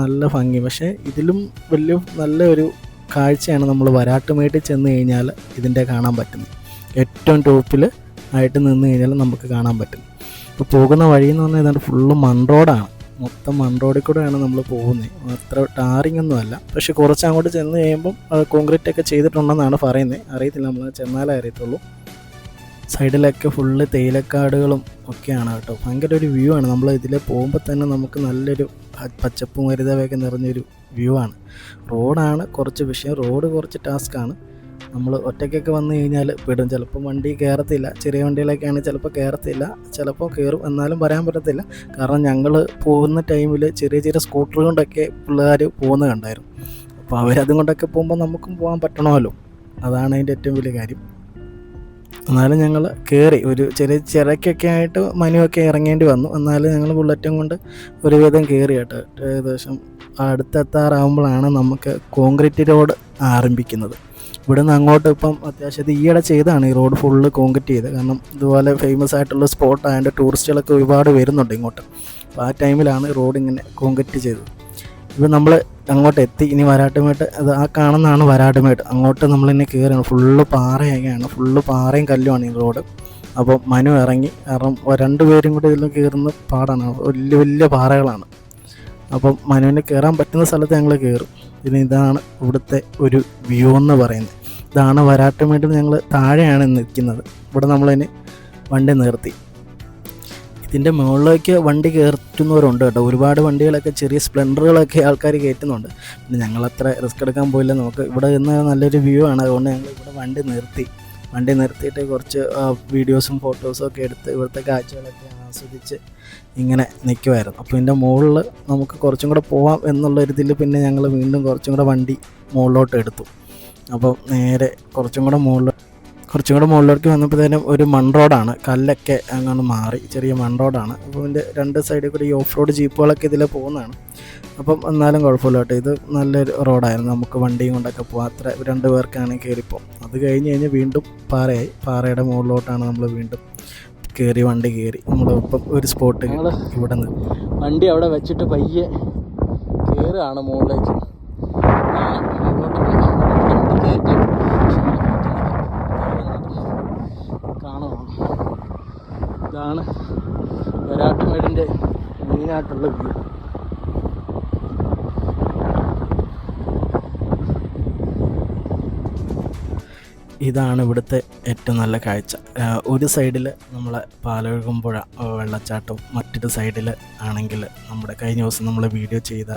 നല്ല ഭംഗി. പക്ഷേ ഇതിലും വലിയ നല്ലൊരു കാഴ്ചയാണ് നമ്മൾ വരാട്ടുമേട്ടിൽ ചെന്ന് കഴിഞ്ഞാൽ ഇതിന്റെ കാണാൻ പറ്റുന്നത്. ഏറ്റവും ടോപ്പിൽ ആയിട്ട് നിന്ന് കഴിഞ്ഞാൽ നമുക്ക് കാണാൻ പറ്റും ഇപ്പോൾ പോകുന്ന വഴി എന്ന് പറഞ്ഞാൽ ഇതാണ് ഫുള്ള് മൺറോഡാണ് മൊത്തം മൺറോഡിൽ കൂടെയാണ് നമ്മൾ പോകുന്നത്. അത്ര ടാറിംഗ് ഒന്നും അല്ല. പക്ഷെ കുറച്ച് അങ്ങോട്ട് ചെന്ന് കഴിയുമ്പം കോൺക്രീറ്റ് ഒക്കെ ചെയ്തിട്ടുണ്ടെന്നാണ് പറയുന്നത്. അറിയത്തില്ല നമ്മൾ ചെന്നാലേ അറിയത്തുള്ളൂ. സൈഡിലൊക്കെ ഫുള്ള് തേയിലക്കാടുകളും ഒക്കെയാണ് കേട്ടോ. ഭയങ്കര ഒരു വ്യൂ ആണ്. നമ്മൾ ഇതിൽ പോകുമ്പോൾ തന്നെ നമുക്ക് നല്ലൊരു പച്ചപ്പ് ഹരിതവയൊക്കെ നിറഞ്ഞൊരു വ്യൂ ആണ്. റോഡാണ് കുറച്ച് വിഷയം. റോഡ് കുറച്ച് ടാസ്ക്കാണ് നമ്മൾ ഒറ്റയ്ക്കൊക്കെ വന്നു കഴിഞ്ഞാൽ പെടും ചിലപ്പോൾ വണ്ടി കയറത്തില്ല ചെറിയ വണ്ടികളൊക്കെയാണ് ചിലപ്പോൾ കയറത്തില്ല ചിലപ്പോൾ കയറും എന്നാലും പറയാൻ പറ്റത്തില്ല. കാരണം ഞങ്ങൾ പോകുന്ന ടൈമിൽ ചെറിയ ചെറിയ സ്കൂട്ടർ കൊണ്ടൊക്കെ പിള്ളേർ പോകുന്നത് കണ്ടായിരുന്നു. അപ്പോൾ അവരതും കൊണ്ടൊക്കെ പോകുമ്പോൾ നമുക്കും പോകാൻ പറ്റണമല്ലോ. അതാണ് അതിന്റെ ഏറ്റവും വലിയ കാര്യം. എന്നാലും ഞങ്ങൾ കയറി ഒരു ചെറിയ ചിരക്കൊക്കെ ആയിട്ട് മനുവൊക്കെ ഇറങ്ങേണ്ടി വന്നു. എന്നാലും ഞങ്ങൾ ബുള്ളറ്റും കൊണ്ട് ഒരുവിധം കയറി കേട്ടോ. ഏകദേശം അടുത്തെത്താറാകുമ്പോഴാണ് നമുക്ക് കോൺക്രീറ്റ് റോഡ് ആരംഭിക്കുന്നത്. ഇവിടെ നിന്ന് അങ്ങോട്ട് ഇപ്പം അത്യാവശ്യം ഈയിടെ ചെയ്താണ് ഈ റോഡ് ഫുള്ള് കോൺക്രീറ്റ് ചെയ്ത്. കാരണം ഇതുപോലെ ഫേമസ് ആയിട്ടുള്ള സ്പോട്ട് ആയതുകൊണ്ട് ടൂറിസ്റ്റുകളൊക്കെ ഒരുപാട് വരുന്നുണ്ട് ഇങ്ങോട്ട്. അപ്പോൾ ആ ടൈമിലാണ് റോഡ് ഇങ്ങനെ കോൺക്രീറ്റ് ചെയ്തത്. ഇപ്പം നമ്മൾ അങ്ങോട്ട് എത്തി ഇനി വരാട്ടുമേട്ട് അത് ആ കാണുന്നതാണ് വരാട്ടുമേട്ട്. അങ്ങോട്ട് നമ്മൾ ഇനി കയറുകയാണ് ഫുള്ള് പാറയൊക്കെയാണ്. ഫുള്ള് പാറയും കല്ലുമാണ് ഈ റോഡ്. അപ്പോൾ മനു ഇറങ്ങി. കാരണം രണ്ട് പേരും കൂടി ഇതിലും കയറുന്ന പാടാണ്. വലിയ വലിയ പാറകളാണ്. അപ്പം മനുവിന് കയറാൻ പറ്റുന്ന സ്ഥലത്ത് ഞങ്ങൾ കയറും പിന്നെ ഇതാണ് ഇവിടുത്തെ ഒരു വ്യൂ എന്ന് പറയുന്നത്. ഇതാണ് വരാട്ടുമേട്ടിൽ ഞങ്ങൾ താഴെയാണ് നിൽക്കുന്നത്. ഇവിടെ നമ്മളതിന് വണ്ടി നിർത്തി. ഇതിന്റെ മുകളിലേക്ക് വണ്ടി കയറ്റുന്നവരുണ്ട് കേട്ടോ. ഒരുപാട് വണ്ടികളൊക്കെ ചെറിയ സ്പ്ലെൻഡറുകളൊക്കെ ആൾക്കാർ കയറ്റുന്നുണ്ട്. പിന്നെ ഞങ്ങൾ അത്ര റിസ്ക് എടുക്കാൻ പോയില്ല. നമുക്ക് ഇവിടെ നിന്ന് നല്ലൊരു വ്യൂ ആണ്. അതുകൊണ്ട് ഞങ്ങൾ ഇവിടെ വണ്ടി നിർത്തി. വണ്ടി നിർത്തിയിട്ട് കുറച്ച് വീഡിയോസും ഫോട്ടോസും ഒക്കെ എടുത്ത് ഇവിടുത്തെ കാഴ്ചകളൊക്കെ ആസ്വദിച്ച് ഇങ്ങനെ നിൽക്കുമായിരുന്നു അപ്പോൾ ഇതിന്റെ മുകളിൽ നമുക്ക് കുറച്ചും കൂടെ പോവാം എന്നുള്ള ഇതിൽ പിന്നെ ഞങ്ങൾ വീണ്ടും കുറച്ചും കൂടെ വണ്ടി മുകളിലോട്ട് എടുത്തു. അപ്പോൾ നേരെ കുറച്ചും കൂടെ മുകളിൽ കുറച്ചും കൂടെ മുകളിലേക്ക് വന്നപ്പോഴത്തേനും ഒരു മൺ റോഡാണ്. കല്ലൊക്കെ അങ്ങോട്ട് മാറി. ചെറിയ മൺ റോഡാണ്. അപ്പോൾ ഇതിന്റെ രണ്ട് സൈഡിൽ കൂടി ഈ ഓഫ് റോഡ് ജീപ്പുകളൊക്കെ ഇതിൽ പോകുന്നതാണ്. അപ്പം എന്നാലും കുഴപ്പമില്ല കേട്ടോ. ഇത് നല്ലൊരു റോഡായിരുന്നു. നമുക്ക് വണ്ടിയും കൊണ്ടൊക്കെ പോകാം അത്ര രണ്ട് പേർക്കാണ് കയറിപ്പോൾ അത് കഴിഞ്ഞ് കഴിഞ്ഞ് വീണ്ടും പാറയായി. പാറയുടെ മുകളിലോട്ടാണ് നമ്മൾ വീണ്ടും കയറി വണ്ടി കയറി. നമ്മൾ ഇപ്പം ഒരു സ്പോട്ട് ഇവിടെ നിന്ന്. വണ്ടി അവിടെ വെച്ചിട്ട് പയ്യെ കയറുകയാണ് മുകളിലേക്ക്. ഇതാണ് വരാട്ടുമേടിന്റെ മെയിനായിട്ടുള്ള വ്യൂ. ഇതാണ് ഇവിടുത്തെ ഏറ്റവും നല്ല കാഴ്ച. ഒരു സൈഡിൽ നമ്മളെ പാലൊഴുകുമ്പുഴ വെള്ളച്ചാട്ടവും മറ്റൊരു സൈഡിൽ ആണെങ്കിൽ നമ്മുടെ കഴിഞ്ഞ ദിവസം നമ്മൾ വീഡിയോ ചെയ്ത